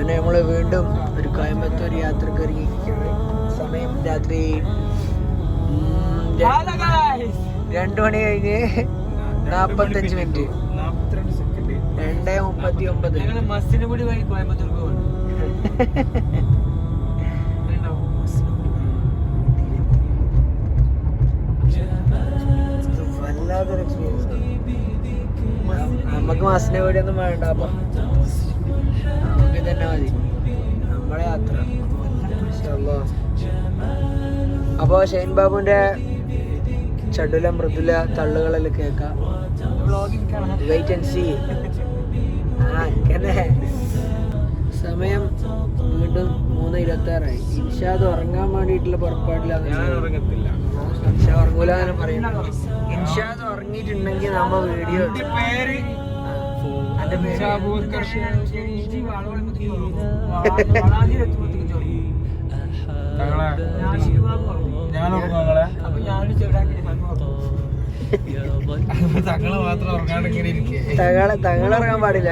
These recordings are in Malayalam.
അങ്ങനെ നമ്മൾ വീണ്ടും ഒരു കോയമ്പത്തൂർ യാത്രയ്ക്ക് ഒരുങ്ങിയിരിക്കുന്നത് സമയം രാത്രി രണ്ടു മണി കഴിഞ്ഞ് നാപ്പത്തഞ്ച് മിനിറ്റ്. രണ്ട് മുപ്പത്തി ഒമ്പത് മസിനഗുഡി വഴി കോയമ്പത്തൂർക്ക് പോകുന്നു വല്ലാത്തൊരു എക്സ്പീരിയൻസ് നമുക്ക് മാസിനെ ഒന്നും വേണ്ട അപ്പൊ തന്നെ മതി. നമ്മളെ യാത്ര. അപ്പോൾ അപ്പൊ ഷൈൻ ബാബുന്റെ ചടുല മൃദുല തള്ളുകളെല്ലാം കേൾക്കാം. വെയിറ്റ് ആൻഡ് സീ ആ സമയം വീണ്ടും മൂന്ന് ഇരുപത്തി ആറായി ഇൻഷാദ് ഉറങ്ങാൻ വേണ്ടിയിട്ടുള്ള പുറപ്പാടില്ല ഇൻഷാ ഉറങ്ങൂല എന്ന് പറയുന്നത് ഇൻഷാദ് ഉറങ്ങിയിട്ടുണ്ടെങ്കിൽ നമ്മ വീഡിയോ പേര്. ഞാൻ ഉറങ്ങുങ്ങളെ അപ്പൊ ഞാനൊരു ചെറുതാക്കി തങ്ങൾ മാത്രം ഉറങ്ങാണ്ട് ഇങ്ങനെ ഇരിക്കേ. തകള തകള ഇറങ്ങാൻ പാടില്ല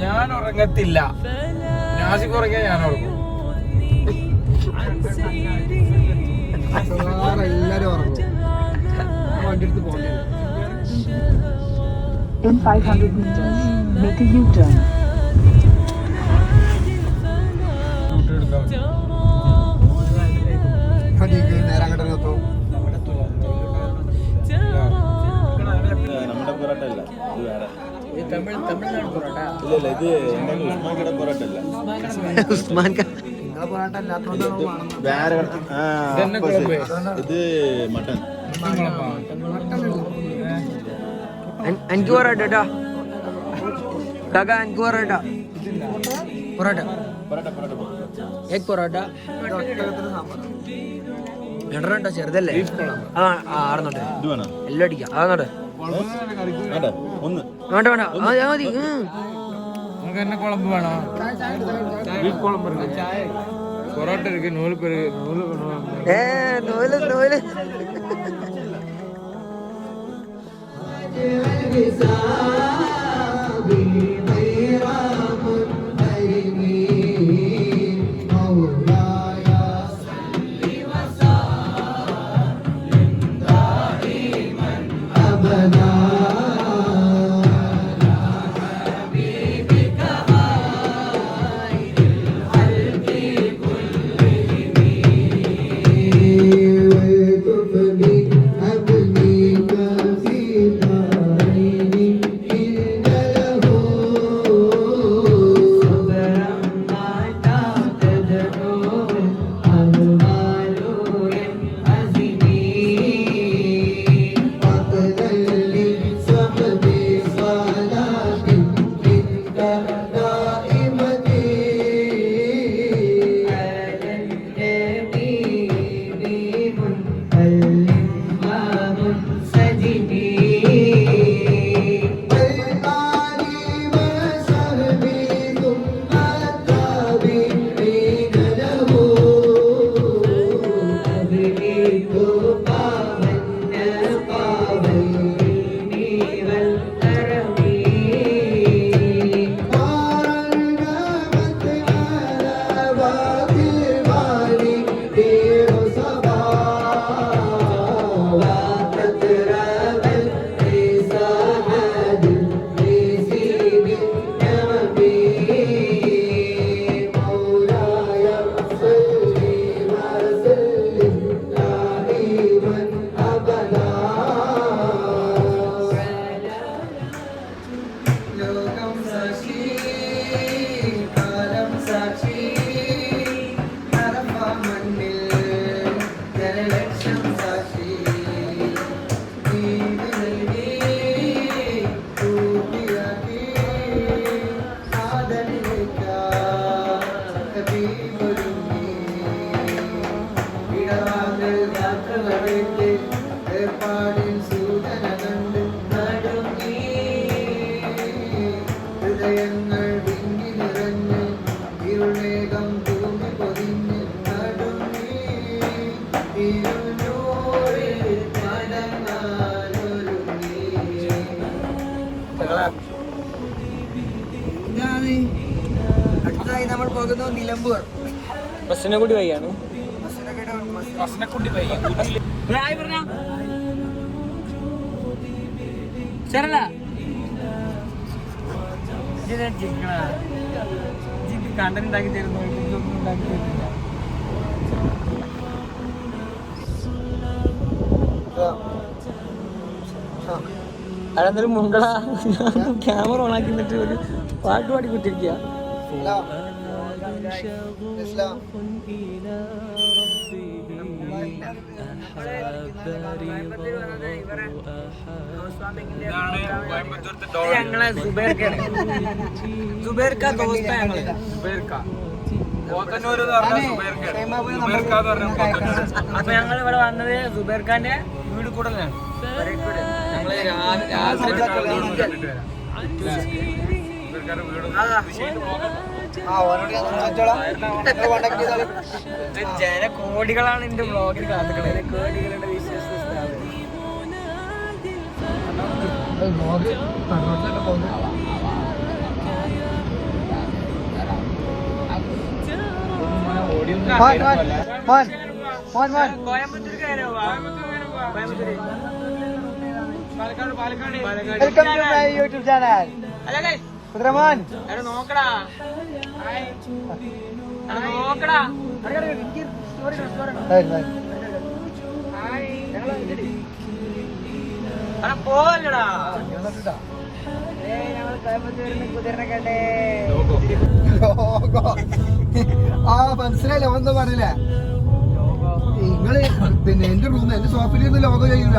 ഞാൻ ഉറങ്ങത്തില്ല. നാസിക്ക് ഉറങ്ങിയാൽ ഞാൻ ഉറങ്ങും. എല്ലാരും ഉറങ്ങും വണ്ടി എടുത്ത് പോകണ്ടേ In 500 meters, make a U-turn. Usman കട പൊറോട്ട. അല്ല ഉസ്മാൻ ഖാൻ വേറെ ഇത് മട്ടൻ. എനിക്ക് പൊറോട്ട പൊറോട്ട. എഗ് പൊറോട്ട. എണ്ണോ ചെറുതല്ലേ? ആ എല്ലാം അടിക്കാം. അതാന്നോട്ടെ മതി. വേണോ. ചായ. പൊറോട്ട ഇരിക്കും നൂല് പെരുകി നൂല് ഏ നൂല് നൂല് Yeah. Domnul Domnului, മേഘം ഭൂമി പൊതിഞ്ഞിടുമേ ഇരുന്നൂറിൽ പടങ്ങാനൊരുങ്ങി എന്താണ് നമ്മൾ പോകുന്നത് നിലമ്പൂർ. ബസ്സിനെ കൂടി വൈകാണ് ബസ്സിനെ കൂടി വൈകി ശരല ഇതിനെ ചിക്കണ കണ്ടന്റ് ഉണ്ടാക്കി തരുന്നു ഇതൊന്നും ഉണ്ടാക്കി തരുന്നില്ല അതെന്തായാലും മുങ്കള ക്യാമറ ഓൺ ആക്കി നിന്നിട്ട് ഒരു പാട്ട് പാടി കുത്തിരിക്കുക ഞങ്ങളെ സുബേർക്കാണ് സുബേർക്ക ദോസ്ത ഞങ്ങൾ അപ്പൊ ഞങ്ങൾ ഇവിടെ വന്നത് സുബേർഖാന്റെ വീട് കൂടലാണ് ഞങ്ങൾ രാത്രി ജനകോടികളാണ് എന്റെ ബ്ലോഗിൽ കാത്തുക്കളെ കോടികളുടെ വിശ്വാസ കോയമ്പത്തൂർ കയറിയോ കോയമ്പത്തൂര് പാലക്കാട് പാലക്കാട് യൂട്യൂബ് ചാനൽ അല്ലേ കുതിരമാൻ നോക്കടാ. നോക്കടാ. ആ മനസ്സിലായില്ല? ഒന്നും പറയില്ലേ നിങ്ങൾ പിന്നെ എന്റെ റൂം എന്റെ ഷോപ്പിൽ ഒന്നും ലോഗോ ചെയ്യൂല.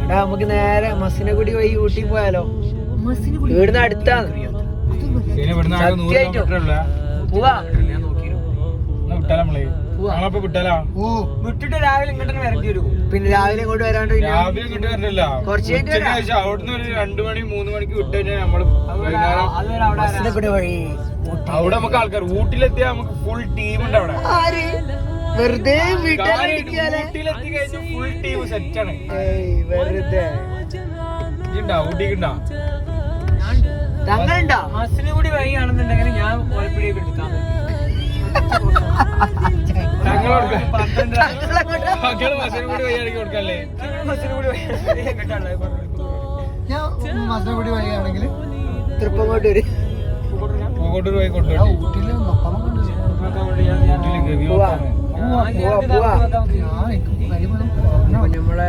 എടാ, നമുക്ക് നേരെ മസിനഗുടി വഴി ഊട്ടി പോയാലോ? ഇവിടുന്ന് അടുത്താണ്. വിട്ടിട്ട് രാവിലെ ഇങ്ങോട്ട് വരേണ്ടി വരും. പിന്നെ രാവിലെ ഇങ്ങോട്ട് വരാണ്ട് രാവിലെ ഇങ്ങോട്ട് വരണ്ടല്ല കുറച്ച് കഴിഞ്ഞിട്ട് ഉച്ചയ്ക്ക് ശേഷം അവിടുന്ന് ഒരു രണ്ടു മണി മൂന്ന് മണിക്ക് വിട്ട് കഴിഞ്ഞാൽ നമ്മൾ വൈകുന്നേരം വഴി അവിടെ നമുക്ക് ആൾക്കാർ ഊട്ടിലെത്തിയാൽ നമുക്ക് ഫുൾ ടീം ഉണ്ട് അവിടെ. ആര്? വെറുതെ കഴിഞ്ഞാൽ ഫുൾ ടീം സെറ്റ് ആണ്. വെറുതെ. തങ്ങളുണ്ടോ? ബസ്സിന് കൂടി വഴിയാണെന്നുണ്ടെങ്കിൽ ഞാൻ ഓലപ്പിടിയൊക്കെ ഞങ്ങളോട് മക്കൾ ബസ്സിന് കൂടി ഞാൻ വഴിയാണെങ്കിൽ തൃപ്പങ്ങോട്ട് വരും. പൂക്കോട്ടൂർ വഴി കൊണ്ടുപോയി ഊട്ടിയിൽ ഊട്ടിയിലേക്ക് view പോവാ. നോക്കാന്. പോവാ, പോവാ. അപ്പൊ നമ്മളെ